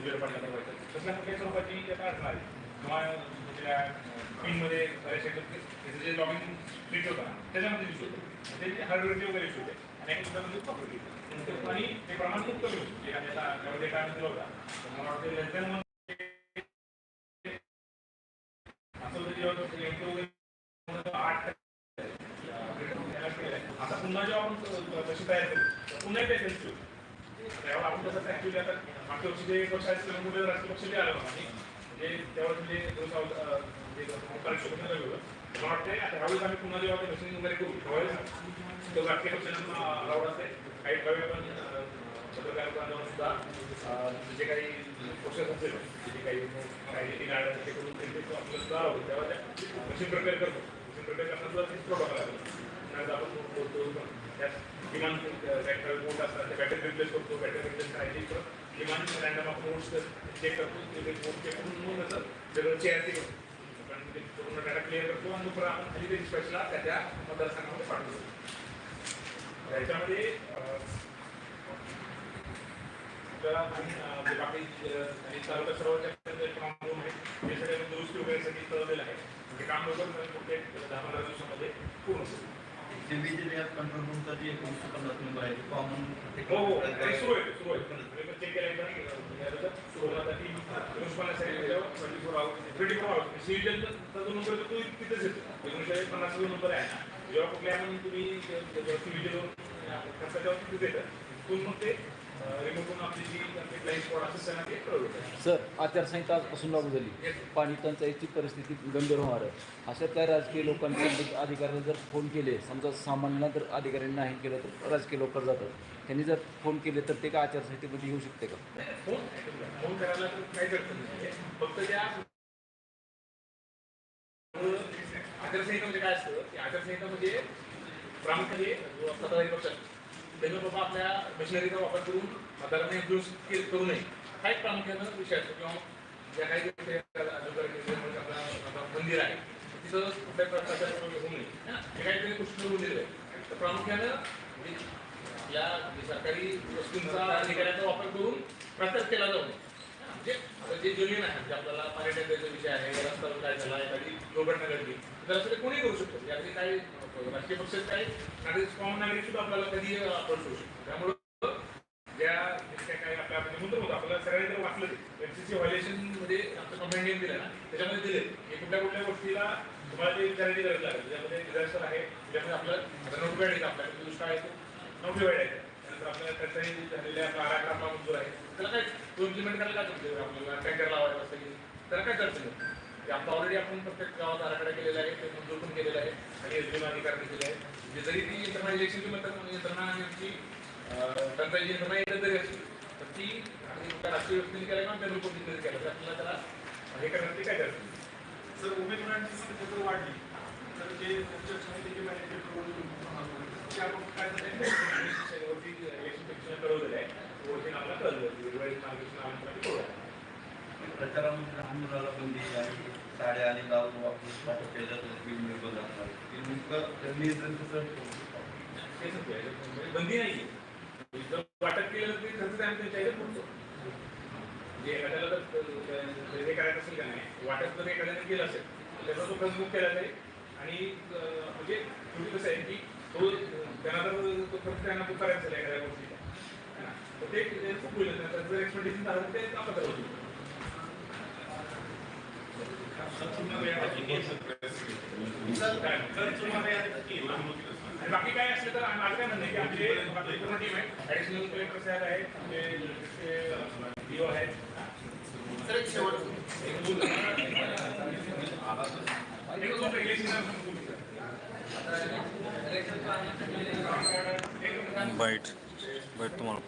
उजेड पडला तर व्हायचं कुठल्याही स्वरूपाची अडचण आली किंवा त्या पिनमध्ये बरेचसे त्याचं जे होता त्याच्यामध्ये दिसत होतो ते हार्डवेअरचे वगैरे इश्यू होते आणि एक दुसऱ्यामध्ये पकडली आणि ते प्रमाण खूप कमी होतं. जे डेटा दिला होता. तर मला वाटतं लेस दॅन वन असं होतं जेव्हा आठ आता पुन्हा जेव्हा आपण तशी तयार करू पुन्हा आपण कसं ऍक्च्युली आता मागच्या वर्षी जे पक्ष आहेत ते पक्ष जे आलं म्हणजे त्यावेळेस म्हणजे दोन मला वाटतं आता ह्यावेळेस आम्ही पुन्हा जेव्हा मशीन वगैरे करू त्यावेळेस तो पक्षांना अलाउड असते. काही ठराविक आपण पत्रकार सुद्धा जे काही प्रोसेस असेल जे काही काही गाड्या ते करून आपल्याला सुद्धा आवडतं तेव्हा त्या मशीन करतो. मशीन करताना सुद्धा तेच प्रोटोकॉल आहे. आपण बोलतो. त्यात किमान बॅटरी मोठ असतात ते बॅटरी रिप्लेस करतो बॅटरी रिप्लेस करायची तर किमान रँडम आपण नोट्स चेक करतो ते नोट चेक करून मग नंतर सगळं चेअर ते करतो. कारण ते पूर्ण डाटा क्लिअर करतो आणि दुपार आपण खाली ते स्पेशला त्याच्या मतदारसंघामध्ये पाठवतो. याच्यामध्ये आणि बाकी अं, आणि तालुका सर्वच्या रूम आहे ते सगळे दुरुस्ती वगैरेसाठी कळवलेलं आहे. ते काम लवकर कुठे दहा पंधरा दिवसामध्ये पूर्ण होईल. कंट्रोल रूमचा एकशे पन्नास नंबर आहे कॉमन हो हो ते सुरू आहे सुरू आहे चेक केलं एकदा सुरू ती twenty four hour twenty four hour सिव्हिजनचा जो नंबर तो तिथेच येतो एकोणीसशे पन्नास जो नंबर आहे ना जेव्हा कुठल्या तुम्ही सिव्हिजन करता तेव्हा येतं तिथून मग ते सर आचारसंहिता आजपासून लागू झाली. पाणी टंचाईची परिस्थिती गंभीर होणार आहे. अशा त्या राजकीय लोकांनी अधिकाऱ्यांना जर फोन केले समजा सामान्यांना जर अधिकाऱ्यांना नाही केलं तर राजकीय लोक जातात. त्यांनी जर फोन केले तर ते का आचारसंहितेमध्ये येऊ शकते का? फोन करायला फक्त आचारसंहिता म्हणजे काय असतं? आचारसंहिता म्हणजे प्रामुख्याने सत्ताधारी पक्ष आहे, बाबा आपल्या मशिनरीचा वापर करून मतदारांना इंफ्लुअन्स करू नये. हा एक प्रामुख्यानं विषय असतो किंवा ज्या काही मंदिर आहे तिथं कुठल्या प्रकारच्या होऊ नये. जे काही तरी काहीतरी मंदिर आहे. तर प्रामुख्यानं म्हणजे या सरकारी वस्तूंचा निकालाचा वापर करून प्रचार केला जाऊ नये. म्हणजे आता जे जुनियन आहे म्हणजे आपल्याला पर्यटनाचा विषय आहे रस्ता काय झाला एखादी दुर्घटना घडली तर कोणी करू शकतो? यातले म्हणजे काही राजकीय पक्ष काही नागरिक कॉमन नागरिक सुद्धा आपल्याला कधी अप्रोच करू शकतो त्यामुळं ज्या काही आपल्या म्हणजे होतं आपल्याला सगळ्यांनी जर वाचलं एमसीसी व्हायलेशनमध्ये आमचं कंप्लेंट दिलं ना त्याच्यामध्ये दिले. की कुठल्या कुठल्या गोष्टीला तुम्हाला ते विचारायची गरज लागेल. त्याच्यामध्ये डिझास्टर आहे त्याच्यामध्ये आपलं नोटिफाईड आहे आपल्याकडे दुष्काळ येतो तो नोटिफाईड आहे त्यानंतर आपल्याला टंचाई झालेल्या बारा ग्राम मंजूर आहे. त्याला काय तो इम्प्लिमेंट करायला काय तुमचे आपल्याला टँकर लावायला असं त्याला काय अडचण नाही ते आपलं ऑलरेडी आपण प्रत्येक गावात आराखडा केलेला आहे ते मंजूर पण केलेलं आहे आणि एसडीएम अधिकारी केले आहे. म्हणजे जरी ती यंत्रणा इलेक्शनची यंत्रणा यंत्रणा आणि आमची टंचाईची यंत्रणा येत जरी असली तर ती आणि राष्ट्रीय व्यवस्थेने केलं किंवा त्या लोकप्रतिनिधी केलं तर आपल्याला त्याला हे करण्याची काय नाही. जर उमेदवारांची संख्या जर वाढली तर त्या मग काय कळवलेलं आहे. प्रचारामध्ये लहान मुलाला बंदी आहे. साड्या आणि गाव वापरून वाटप केलं जातं. असणार ते नेमकं नियंत्रण कसं तेच बंदी नाही. वाटप केलं तर खर्च आम्ही त्यांच्या ह्याच्यात करतो. एखाद्याला हे करायचं असेल का नाही वाटप जर एखाद्याने केलं असेल तर त्याचा तो खर्च बुक केला जाईल आणि म्हणजे शेवटी कसं आहे की तो त्यांना जर तो खर्च त्यांना बुक करायचा एखाद्या गोष्टीचा. तर ते खूप होईल. त्यांचा जर एक्सपेक्टेशन झालं ते आपण करतो बाकी काय असलं तर माझं काय म्हणणं की आमचे पूर्ण टीम आहे कलेक्टर साहेब आहेत आमचे डीओ आहेत एक दोन- एक दोन बाईट बाईट तुम्हाला